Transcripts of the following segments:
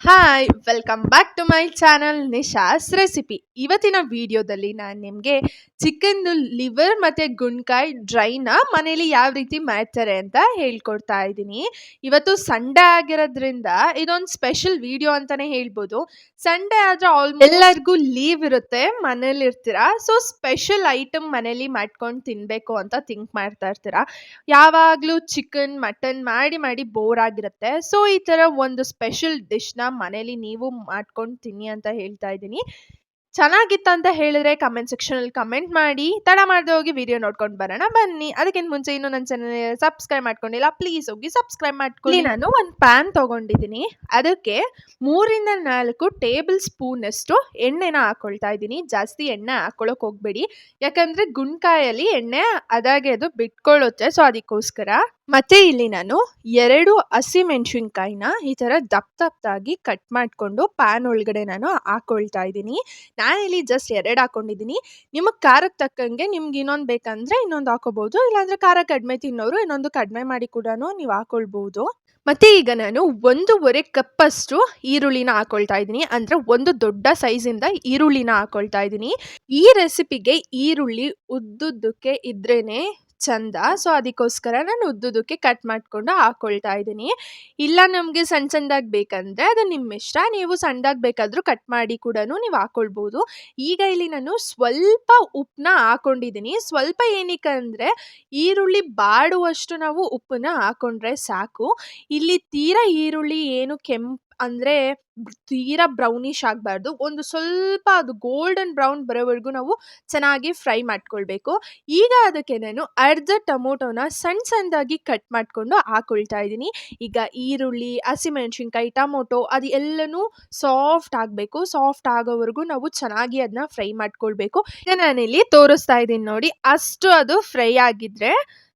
Hi welcome back to my channel Nisha's recipe ಇವತ್ತಿನ ವಿಡಿಯೋದಲ್ಲಿ ನಾನು ನಿಮಗೆ ಚಿಕನ್ದು ಲಿವರ್ ಮತ್ತು ಗುಂಡ್ಕಾಯಿ ಡ್ರೈನ ಮನೇಲಿ ಯಾವ ರೀತಿ ಮಾಡ್ತಾರೆ ಅಂತ ಹೇಳ್ಕೊಡ್ತಾ ಇದ್ದೀನಿ. ಇವತ್ತು ಸಂಡೆ ಆಗಿರೋದ್ರಿಂದ ಇದೊಂದು ಸ್ಪೆಷಲ್ ವಿಡಿಯೋ ಅಂತಲೇ ಹೇಳ್ಬೋದು. ಸಂಡೆ ಆದರೆ ಆಲ್ಮೋಸ್ಟ್ ಎಲ್ಲರಿಗೂ ಲೀವ್ ಇರುತ್ತೆ ಮನೇಲಿ ಇರ್ತೀರಾ? ಸೊ ಸ್ಪೆಷಲ್ ಐಟಮ್ ಮನೇಲಿ ಮಾಡ್ಕೊಂಡು ತಿನ್ನಬೇಕು ಅಂತ ಥಿಂಕ್ ಮಾಡ್ತಾ ಇರ್ತೀರಾ? ಯಾವಾಗಲೂ ಚಿಕನ್ ಮಟನ್ ಮಾಡಿ ಮಾಡಿ ಬೋರ್ ಆಗಿರುತ್ತೆ. ಸೊ ಈ ಥರ ಒಂದು ಸ್ಪೆಷಲ್ ಡಿಶ್ನ ಮನೇಲಿ ನೀವು ಮಾಡ್ಕೊಂಡು ತಿನ್ನಿ ಅಂತ ಹೇಳ್ತಾ ಇದ್ದೀನಿ. ಚೆನ್ನಾಗಿತ್ತು ಅಂತ ಹೇಳಿದ್ರೆ ಕಮೆಂಟ್ ಸೆಕ್ಷನಲ್ಲಿ ಕಮೆಂಟ್ ಮಾಡಿ. ತಡ ಮಾಡದೆ ಹೋಗಿ ವಿಡಿಯೋ ನೋಡ್ಕೊಂಡು ಬರೋಣ. ಬನ್ನಿ. ಅದಕ್ಕಿಂತ ಮುಂಚೆ ಇನ್ನೂ ನನ್ನ ಚಾನಲ್ ಸಬ್ಸ್ಕ್ರೈಬ್ ಮಾಡ್ಕೊಂಡಿಲ್ಲ ಪ್ಲೀಸ್ ಹೋಗಿ ಸಬ್ಸ್ಕ್ರೈಬ್ ಮಾಡ್ಕೊಳ್ಳಿ. ನಾನು ಒಂದು ಪ್ಯಾನ್ ತೊಗೊಂಡಿದ್ದೀನಿ. ಅದಕ್ಕೆ ಮೂರಿಂದ ನಾಲ್ಕು ಟೇಬಲ್ ಸ್ಪೂನಷ್ಟು ಎಣ್ಣೆನ ಹಾಕೊಳ್ತಾ ಇದ್ದೀನಿ. ಜಾಸ್ತಿ ಎಣ್ಣೆ ಹಾಕೊಳ್ಳೋಕೆ ಹೋಗಬೇಡಿ. ಯಾಕಂದರೆ ಗುಂಡ್ಕಾಯಲ್ಲಿ ಎಣ್ಣೆ ಅದಾಗೆ ಅದು ಬಿಟ್ಕೊಳ್ಳುತ್ತೆ. ಸೊ ಅದಕ್ಕೋಸ್ಕರ. ಮತ್ತೆ ಇಲ್ಲಿ ನಾನು ಎರಡು ಹಸಿಮೆಣಸಿನ್ಕಾಯಿನ ಈ ಥರ ದಪ್ಪ ದಪ್ಪದಾಗಿ ಕಟ್ ಮಾಡಿಕೊಂಡು ಪ್ಯಾನ್ ಒಳಗಡೆ ನಾನು ಹಾಕೊಳ್ತಾ ಇದ್ದೀನಿ. ನಾನಿಲ್ಲಿ ಜಸ್ಟ್ ಎರಡು ಹಾಕೊಂಡಿದ್ದೀನಿ. ನಿಮಗೆ ಖಾರಕ್ಕೆ ತಕ್ಕಂಗೆ ನಿಮ್ಗೆ ಇನ್ನೊಂದು ಬೇಕಂದರೆ ಇನ್ನೊಂದು ಹಾಕೋಬೋದು, ಇಲ್ಲಾಂದರೆ ಖಾರ ಕಡಿಮೆ ತಿನ್ನೋರು ಇನ್ನೊಂದು ಕಡಿಮೆ ಮಾಡಿ ಕೂಡ ನೀವು ಹಾಕೊಳ್ಬೋದು. ಮತ್ತು ಈಗ ನಾನು ಒಂದೂವರೆ ಕಪ್ಪಷ್ಟು ಈರುಳ್ಳಿನ ಹಾಕೊಳ್ತಾ ಇದ್ದೀನಿ. ಅಂದರೆ ಒಂದು ದೊಡ್ಡ ಸೈಜಿಂದ ಈರುಳ್ಳಿನ ಹಾಕೊಳ್ತಾ ಇದ್ದೀನಿ. ಈ ರೆಸಿಪಿಗೆ ಈರುಳ್ಳಿ ಉದ್ದುದ್ದಕ್ಕೆ ಇದ್ರೇನೆ ಚಂದ. ಸೊ ಅದಕ್ಕೋಸ್ಕರ ನಾನು ಉದ್ದುದಕ್ಕೆ ಕಟ್ ಮಾಡಿಕೊಂಡು ಹಾಕ್ಕೊಳ್ತಾ ಇದ್ದೀನಿ. ಇಲ್ಲ ನಮಗೆ ಸಣ್ಣ ಸಣ್ಣದಾಗಿ ಬೇಕಂದರೆ ಅದು ನಿಮ್ಮ ಇಷ್ಟ ನೀವು ಸಣ್ಣದಾಗಿ ಬೇಕಾದರೂ ಕಟ್ ಮಾಡಿ ಕೂಡ ನೀವು ಹಾಕೊಳ್ಬೋದು. ಈಗ ಇಲ್ಲಿ ನಾನು ಸ್ವಲ್ಪ ಉಪ್ಪನ್ನ ಹಾಕೊಂಡಿದ್ದೀನಿ. ಸ್ವಲ್ಪ ಏನಕ್ಕೆ ಅಂದರೆ ಈರುಳ್ಳಿ ಬಾಡುವಷ್ಟು ನಾವು ಉಪ್ಪನ್ನ ಹಾಕೊಂಡ್ರೆ ಸಾಕು. ಇಲ್ಲಿ ತೀರಾ ಈರುಳ್ಳಿ ಏನು ಕೆಂಪು ಅಂದರೆ ತೀರಾ ಬ್ರೌನಿಶ್ ಆಗಬಾರ್ದು. ಒಂದು ಸ್ವಲ್ಪ ಅದು ಗೋಲ್ಡನ್ ಬ್ರೌನ್ ಬರೋವರೆಗೂ ನಾವು ಚೆನ್ನಾಗಿ ಫ್ರೈ ಮಾಡ್ಕೊಳ್ಬೇಕು. ಈಗ ಅದಕ್ಕೆ ನಾನು ಅರ್ಧ ಟೊಮೊಟೊನ ಸಣ್ಣ ಸಣ್ಣದಾಗಿ ಕಟ್ ಮಾಡಿಕೊಂಡು ಹಾಕೊಳ್ತಾ ಇದ್ದೀನಿ. ಈಗ ಈರುಳ್ಳಿ, ಹಸಿಮೆಣಸಿನ್ಕಾಯಿ, ಟೊಮೊಟೊ ಅದು ಎಲ್ಲನೂ ಸಾಫ್ಟ್ ಆಗಬೇಕು. ಸಾಫ್ಟ್ ಆಗೋವರೆಗೂ ನಾವು ಚೆನ್ನಾಗಿ ಅದನ್ನ ಫ್ರೈ ಮಾಡ್ಕೊಳ್ಬೇಕು. ಈಗ ನಾನಿಲ್ಲಿ ತೋರಿಸ್ತಾ ಇದ್ದೀನಿ ನೋಡಿ, ಅಷ್ಟು ಅದು ಫ್ರೈ ಆಗಿದ್ರೆ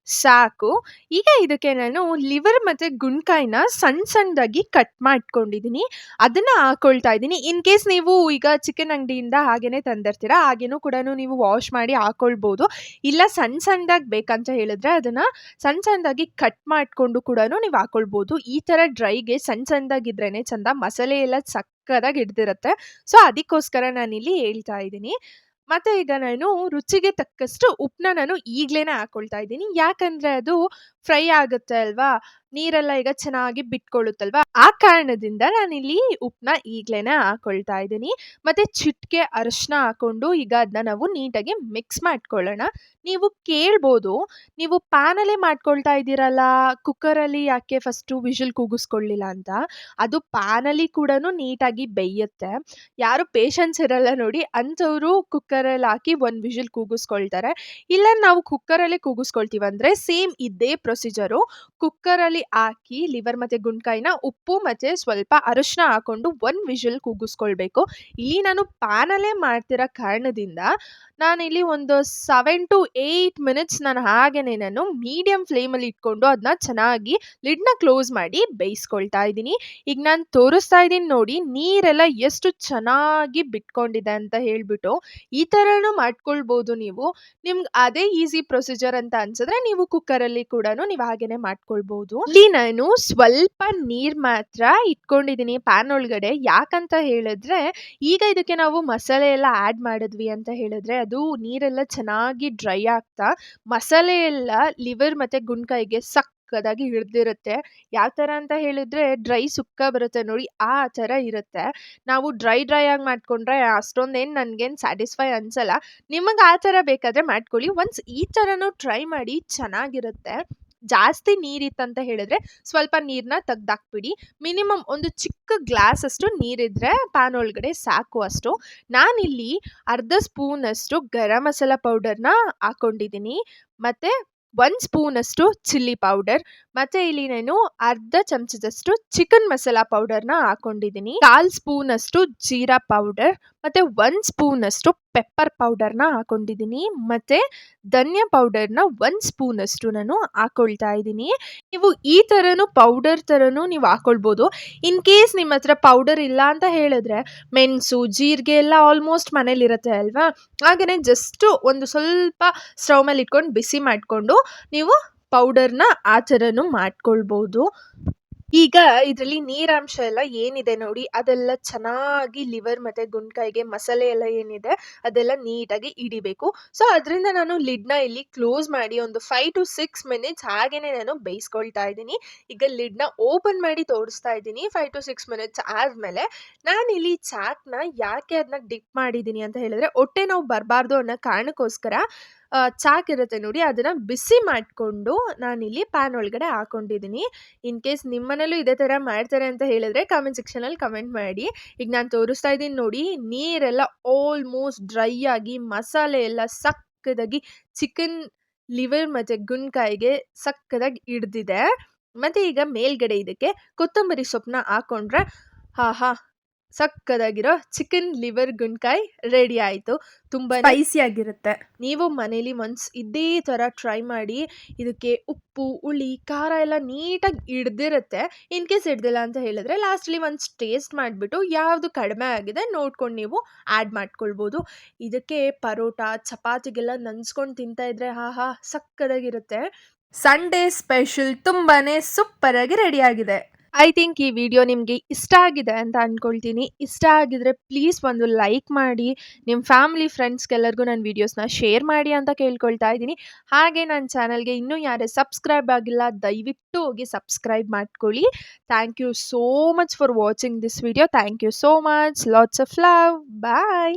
ಸಾಕು. ಈಗ ಇದಕ್ಕೆ ನಾನು ಲಿವರ್ ಮತ್ತು ಗುಂಡ್ಕಾಯಿನ ಸಣ್ಣ ಸಣ್ಣದಾಗಿ ಕಟ್ ಮಾಡ್ಕೊಂಡಿದ್ದೀನಿ ಅದನ್ನು ಹಾಕೊಳ್ತಾ ಇದ್ದೀನಿ ಇನ್ ಕೇಸ್ ನೀವು ಈಗ ಚಿಕನ್ ಅಂಗಡಿಯಿಂದ ಹಾಗೇ ತಂದಿರ್ತೀರ, ಹಾಗೇನೂ ಕೂಡ ನೀವು ವಾಶ್ ಮಾಡಿ ಹಾಕೊಳ್ಬೋದು. ಇಲ್ಲ ಸಣ್ಣ ಸಣ್ಣದಾಗಿ ಬೇಕಂತ ಹೇಳಿದ್ರೆ ಅದನ್ನು ಸಣ್ಣ ಸಣ್ಣದಾಗಿ ಕಟ್ ಮಾಡಿಕೊಂಡು ಕೂಡ ನೀವು ಹಾಕೊಳ್ಬೋದು. ಈ ಥರ ಡ್ರೈಗೆ ಸಣ್ಣ ಸಣ್ಣದಾಗಿದ್ರೇ ಚಂದ ಮಸಾಲೆ ಎಲ್ಲ ಸಕ್ಕದಾಗಿ ಹಿಡ್ದಿರುತ್ತೆ. ಸೊ ಅದಕ್ಕೋಸ್ಕರ ನಾನಿಲ್ಲಿ ಹೇಳ್ತಾ ಇದ್ದೀನಿ ಮತ್ತು ಈಗ ನಾನು ರುಚಿಗೆ ತಕ್ಕಷ್ಟು ಉಪ್ಪನ್ನ ನಾನು ಈಗಲೇ ಹಾಕೊಳ್ತಾ ಇದ್ದೀನಿ. ಯಾಕಂದರೆ ಅದು ಫ್ರೈ ಆಗುತ್ತೆ ಅಲ್ವಾ? ನೀರೆಲ್ಲ ಈಗ ಚೆನ್ನಾಗಿ ಬಿಟ್ಕೊಳ್ಳುತ್ತಲ್ವಾ? ಆ ಕಾರಣದಿಂದ ನಾನಿಲ್ಲಿ ಉಪ್ಪನ್ನ ಈಗ್ಲೇನೆ ಹಾಕೊಳ್ತಾ ಇದ್ದೀನಿ. ಮತ್ತೆ ಚಿಟ್ಕೆ, ಅರಶಿನ ಹಾಕೊಂಡು ಈಗ ಅದನ್ನ ನಾವು ನೀಟಾಗಿ ಮಿಕ್ಸ್ ಮಾಡ್ಕೊಳ್ಳೋಣ. ನೀವು ಕೇಳ್ಬೋದು, ನೀವು ಪ್ಯಾನಲ್ಲೇ ಮಾಡ್ಕೊಳ್ತಾ ಇದ್ದೀರಲ್ಲ, ಕುಕ್ಕರಲ್ಲಿ ಯಾಕೆ ಫಸ್ಟು ವಿಷಲ್ ಕೂಗಿಸ್ಕೊಳ್ಳಿಲ್ಲ ಅಂತ. ಅದು ಪ್ಯಾನಲ್ಲಿ ಕೂಡ ನೀಟಾಗಿ ಬೇಯುತ್ತೆ. ಯಾರು ಪೇಷನ್ಸ್ ಇರಲ್ಲ ನೋಡಿ, ಅಂಥವರು ಕುಕ್ಕರಲ್ಲಿ ಹಾಕಿ ಒಂದು ವಿಷಲ್ ಕೂಗಿಸ್ಕೊಳ್ತಾರೆ. ಇಲ್ಲ, ನಾವು ಕುಕ್ಕರಲ್ಲೇ ಕೂಗಿಸ್ಕೊಳ್ತೀವಿ ಅಂದರೆ ಸೇಮ್ ಇದೇ ಪ್ರೊಸೀಜರು. ಕುಕ್ಕರಲ್ಲಿ ಹಾಕಿ ಲಿವರ್ ಮತ್ತು ಗುಂಡ್ಕಾಯಿನ ಉಪ್ಪು ಮತ್ತು ಸ್ವಲ್ಪ ಅರಶಿನ ಹಾಕ್ಕೊಂಡು ಒಂದು ವಿಷಲ್ ಕೂಗಿಸ್ಕೊಳ್ಬೇಕು. ಇಲ್ಲಿ ನಾನು ಪ್ಯಾನಲ್ಲೇ ಮಾಡ್ತಿರೋ ಕಾರಣದಿಂದ ನಾನಿಲ್ಲಿ ಒಂದು ಸೆವೆನ್ ಟು ಏಯ್ಟ್ ಮಿನಿಟ್ಸ್ ನಾನು ಹಾಗೆಯೇ ನಾನು ಮೀಡಿಯಮ್ ಫ್ಲೇಮಲ್ಲಿ ಇಟ್ಕೊಂಡು ಅದನ್ನ ಚೆನ್ನಾಗಿ ಲಿಡ್ನ ಕ್ಲೋಸ್ ಮಾಡಿ ಬೇಯಿಸ್ಕೊಳ್ತಾ ಇದ್ದೀನಿ. ಈಗ ನಾನು ತೋರಿಸ್ತಾ ಇದ್ದೀನಿ ನೋಡಿ, ನೀರೆಲ್ಲ ಎಷ್ಟು ಚೆನ್ನಾಗಿ ಬಿಟ್ಕೊಂಡಿದೆ ಅಂತ ಹೇಳಿಬಿಟ್ಟು ಈ ಥರನೂ ಮಾಡ್ಕೊಳ್ಬೋದು ನೀವು. ನಿಮ್ಗೆ ಅದೇ ಈಸಿ ಪ್ರೊಸೀಜರ್ ಅಂತ ಅನ್ಸಿದ್ರೆ ನೀವು ಕುಕ್ಕರಲ್ಲಿ ಕೂಡ ನೀವು ಹಾಗೇನೆ ಮಾಡ್ಕೊಳ್ಬೋದು. ಇಲ್ಲಿ ನಾನು ಸ್ವಲ್ಪ ನೀರು ಮಾತ್ರ ಇಟ್ಕೊಂಡಿದ್ದೀನಿ ಪ್ಯಾನ್ ಒಳಗಡೆ. ಯಾಕಂತ ಹೇಳಿದ್ರೆ, ಈಗ ಇದಕ್ಕೆ ನಾವು ಮಸಾಲೆ ಎಲ್ಲ ಆ್ಯಡ್ ಮಾಡಿದ್ವಿ ಅಂತ ಹೇಳಿದ್ರೆ, ಅದು ನೀರೆಲ್ಲ ಚೆನ್ನಾಗಿ ಡ್ರೈ ಆಗ್ತಾ, ಮಸಾಲೆ ಎಲ್ಲ ಲಿವರ್ ಮತ್ತು ಗುಂಡ್ಕಾಯಿಗೆ ಸಕ್ಕದಾಗಿ ಹಿಡ್ದಿರುತ್ತೆ. ಯಾವ ಥರ ಅಂತ ಹೇಳಿದ್ರೆ ಡ್ರೈ ಸುಕ್ಕ ಬರುತ್ತೆ ನೋಡಿ, ಆ ಥರ ಇರುತ್ತೆ. ನಾವು ಡ್ರೈ ಡ್ರೈ ಆಗಿ ಮಾಡ್ಕೊಂಡ್ರೆ ಅಷ್ಟೊಂದೇನು ನನಗೇನು ಸ್ಯಾಟಿಸ್ಫೈ ಅನ್ಸಲ್ಲ. ನಿಮಗೆ ಆ ಥರ ಬೇಕಾದರೆ ಮಾಡ್ಕೊಳ್ಳಿ. ಒನ್ಸ್ ಈ ಥರನೂ ಟ್ರೈ ಮಾಡಿ ಚೆನ್ನಾಗಿರುತ್ತೆ. ಜಾಸ್ತಿ ನೀರಿತ್ತಂತ ಹೇಳಿದ್ರೆ ಸ್ವಲ್ಪ ನೀರನ್ನ ತೆಗ್ದಾಕ್ಬಿಡಿ. ಮಿನಿಮಮ್ ಒಂದು ಚಿಕ್ಕ ಗ್ಲಾಸ್ ಅಷ್ಟು ನೀರಿದ್ರೆ ಪ್ಯಾನ್ ಒಳಗಡೆ ಸಾಕು ಅಷ್ಟು. ನಾನಿಲ್ಲಿ ಅರ್ಧ ಸ್ಪೂನಷ್ಟು ಗರಂ ಮಸಾಲ ಪೌಡರ್ನ ಹಾಕ್ಕೊಂಡಿದ್ದೀನಿ ಮತ್ತು ಒಂದು ಸ್ಪೂನಷ್ಟು ಚಿಲ್ಲಿ ಪೌಡರ್. ಮತ್ತು ಇಲ್ಲಿ ನಾನು ಅರ್ಧ ಚಮಚದಷ್ಟು ಚಿಕನ್ ಮಸಾಲ ಪೌಡರ್ನ ಹಾಕೊಂಡಿದ್ದೀನಿ ಕಾಲ್ ಸ್ಪೂನ್ ಅಷ್ಟು ಜೀರಾ ಪೌಡರ್ ಮತ್ತೆ ಒಂದ್ ಸ್ಪೂನ್ ಅಷ್ಟು ಪೆಪ್ಪರ್ ಪೌಡರ್ನ ಹಾಕೊಂಡಿದ್ದೀನಿ ಮತ್ತು ಧನ್ಯ ಪೌಡರ್ನ ಒಂದು ಸ್ಪೂನಷ್ಟು ನಾನು ಹಾಕೊಳ್ತಾ ಇದ್ದೀನಿ ನೀವು ಈ ಥರನೂ ಪೌಡರ್ ಥರನೂ ನೀವು ಹಾಕ್ಕೊಳ್ಬೋದು ಇನ್ ಕೇಸ್ ನಿಮ್ಮ ಹತ್ರ ಪೌಡರ್ ಇಲ್ಲ ಅಂತ ಹೇಳಿದ್ರೆ ಮೆಣಸು, ಜೀರಿಗೆ ಎಲ್ಲ ಆಲ್ಮೋಸ್ಟ್ ಮನೇಲಿರುತ್ತೆ ಅಲ್ವಾ? ಹಾಗೆಯೇ ಜಸ್ಟು ಒಂದು ಸ್ವಲ್ಪ ಸ್ಟವ್ ಮೇಲೆ ಇಟ್ಕೊಂಡು ಬಿಸಿ ಮಾಡಿಕೊಂಡು ನೀವು ಪೌಡರ್ನ ಆ ಥರನೂ ಮಾಡ್ಕೊಳ್ಬೋದು ಈಗ ಇದರಲ್ಲಿ ನೀರಾಂಶ ಎಲ್ಲ ಏನಿದೆ ನೋಡಿ, ಅದೆಲ್ಲ ಚೆನ್ನಾಗಿ ಲಿವರ್ ಮತ್ತೆ ಗುಂಡ್ಕಾಯಿಗೆ ಮಸಾಲೆ ಎಲ್ಲ ಏನಿದೆ, ಅದೆಲ್ಲ ನೀಟಾಗಿ ಇಡಿಬೇಕು ಸೊ ಅದರಿಂದ ನಾನು ಲಿಡ್‌ನ ಇಲ್ಲಿ ಕ್ಲೋಸ್ ಮಾಡಿ ಒಂದು 5-6 ಮಿನಿಟ್ಸ್ ಹಾಗೇನೆ ನಾನು ಬೇಯಿಸ್ಕೊಳ್ತಾ ಇದ್ದೀನಿ. ಈಗ ಲಿಡ್‌ನ ಓಪನ್ ಮಾಡಿ ತೋರಿಸ್ತಾ ಇದ್ದೀನಿ 5-6 ಮಿನಿಟ್ಸ್ ಆದ್ಮೇಲೆ ನಾನಿಲ್ಲಿ ಚಾಕ್‌ನ ಯಾಕೆ ಅದನ್ನ ಡಿಪ್ ಮಾಡಿದ್ದೀನಿ ಅಂತ ಹೇಳಿದ್ರೆ, ಹೊಟ್ಟೆ ನೋವು ಬರಬಾರ್ದು ಅನ್ನೋ ಕಾರಣಕ್ಕೋಸ್ಕರ ಚಾಕ್ ಇರುತ್ತೆ ನೋಡಿ, ಅದನ್ನ ಬಿಸಿ ಮಾಡಿಕೊಂಡು ನಾನಿಲ್ಲಿ ಪ್ಯಾನ್ ಒಳಗಡೆ ಹಾಕೊಂಡಿದ್ದೀನಿ. ಇನ್ ಕೇಸ್ ನಿಮ್ಮ ಮನೇಲೂ ಇದೇ ಥರ ಮಾಡ್ತಾರೆ ಅಂತ ಹೇಳಿದ್ರೆ ಕಾಮೆಂಟ್ ಸೆಕ್ಷನಲ್ಲಿ ಕಮೆಂಟ್ ಮಾಡಿ. ಈಗ ನಾನು ತೋರಿಸ್ತಾ ಇದ್ದೀನಿ ನೋಡಿ, ನೀರೆಲ್ಲ ಆಲ್ಮೋಸ್ಟ್ ಡ್ರೈ ಆಗಿ, ಮಸಾಲೆ ಎಲ್ಲ ಸಕ್ಕದಾಗಿ ಚಿಕನ್ ಲಿವರ್ ಮತ್ತು ಗುಣ್ಕಾಯಿಗೆ ಸಕ್ಕದಾಗಿ ಹಿಡ್ದಿದೆ. ಮತ್ತು ಈಗ ಮೇಲ್ಗಡೆ ಇದಕ್ಕೆ ಕೊತ್ತಂಬರಿ ಸೊಪ್ಪನ್ನ ಹಾಕೊಂಡ್ರೆ ಹಾ ಹಾ ಸಕ್ಕದಾಗಿರೋ ಚಿಕನ್ ಲಿವರ್ ಗುಂಡ್ಕಾಯಿ ರೆಡಿ ಆಯಿತು. ತುಂಬ ಸ್ಪೈಸಿ ಆಗಿರುತ್ತೆ. ನೀವು ಮನೇಲಿ ಒನ್ಸ್ ಇದೇ ಥರ ಟ್ರೈ ಮಾಡಿ ಇದಕ್ಕೆ ಉಪ್ಪು ಹುಳಿ ಖಾರ ಎಲ್ಲ ನೀಟಾಗಿ ಹಿಡ್ದಿರುತ್ತೆ. ಇನ್ ಕೇಸ್ ಹಿಡ್ದಿಲ್ಲ ಅಂತ ಹೇಳಿದ್ರೆ ಲಾಸ್ಟ್ಲಿ ಒನ್ಸ್ ಟೇಸ್ಟ್ ಮಾಡಿಬಿಟ್ಟು ಯಾವುದು ಕಡಿಮೆ ಆಗಿದೆ ನೋಡ್ಕೊಂಡು ನೀವು ಆ್ಯಡ್ ಮಾಡ್ಕೊಳ್ಬೋದು. ಇದಕ್ಕೆ ಪರೋಟ ಚಪಾತಿಗೆಲ್ಲ ನಂಚ್ಕೊಂಡು ತಿಂತಾ ಇದ್ರೆ ಆಹಾ ಸಕ್ಕದಾಗಿರುತ್ತೆ. ಸಂಡೇ ಸ್ಪೆಷಲ್ ತುಂಬಾ ಸೂಪರ್ ಆಗಿ ರೆಡಿ ಆಗಿದೆ. ಐ ಥಿಂಕ್ ಈ ವಿಡಿಯೋ ನಿಮಗೆ ಇಷ್ಟ ಆಗಿದೆ ಅಂತ ಅಂದ್ಕೊಳ್ತೀನಿ ಇಷ್ಟ ಆಗಿದ್ರೆ ಪ್ಲೀಸ್ ಒಂದು ಲೈಕ್ ಮಾಡಿ ನಿಮ್ಮ ಫ್ಯಾಮಿಲಿ ಫ್ರೆಂಡ್ಸ್ಗೆಲ್ಲರಿಗೂ ನನ್ನ ವೀಡಿಯೋಸ್ನ ಶೇರ್ ಮಾಡಿ ಅಂತ ಕೇಳ್ಕೊಳ್ತಾ ಇದ್ದೀನಿ. ಹಾಗೆ ನನ್ನ ಚಾನಲ್ಗೆ ಇನ್ನೂ ಯಾರೇ ಸಬ್ಸ್ಕ್ರೈಬ್ ಆಗಿಲ್ಲ, ದಯವಿಟ್ಟು ಹೋಗಿ ಸಬ್ಸ್ಕ್ರೈಬ್ ಮಾಡ್ಕೊಳ್ಳಿ. Thank you so much for watching this video thank you so much lots of love bye